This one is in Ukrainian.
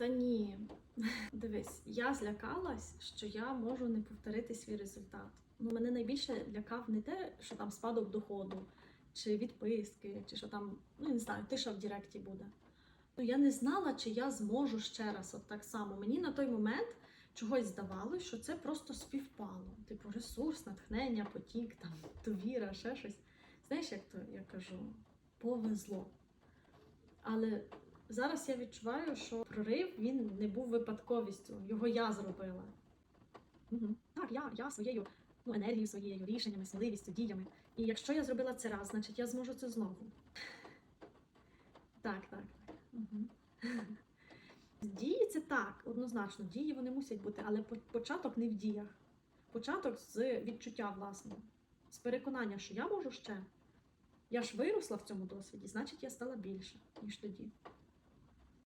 Та ні. Дивись, я злякалась, що я можу не повторити свій результат. Ну, мене найбільше лякав не те, що там спадок доходу, чи відписки, чи що там, ну я не знаю, тиша в Директі буде. Ну я не знала, чи я зможу ще раз от так само. Мені на той момент чогось здавалось, що це просто співпало. Типу ресурс, натхнення, потік, там, довіра, ще щось. Знаєш, як то я кажу, повезло. Але зараз я відчуваю, що прорив він не був випадковістю, його я зробила. Угу. Так, я, я своєю ну, енергією, своєю рішеннями, сміливістю, діями. І якщо я зробила це раз, значить я зможу це знову. Так, так. Угу. Дії це так, однозначно, дії вони мусять бути, але початок не в діях. Початок з відчуття власного, з переконання, що я можу ще. Я ж виросла в цьому досвіді, значить я стала більше, ніж тоді.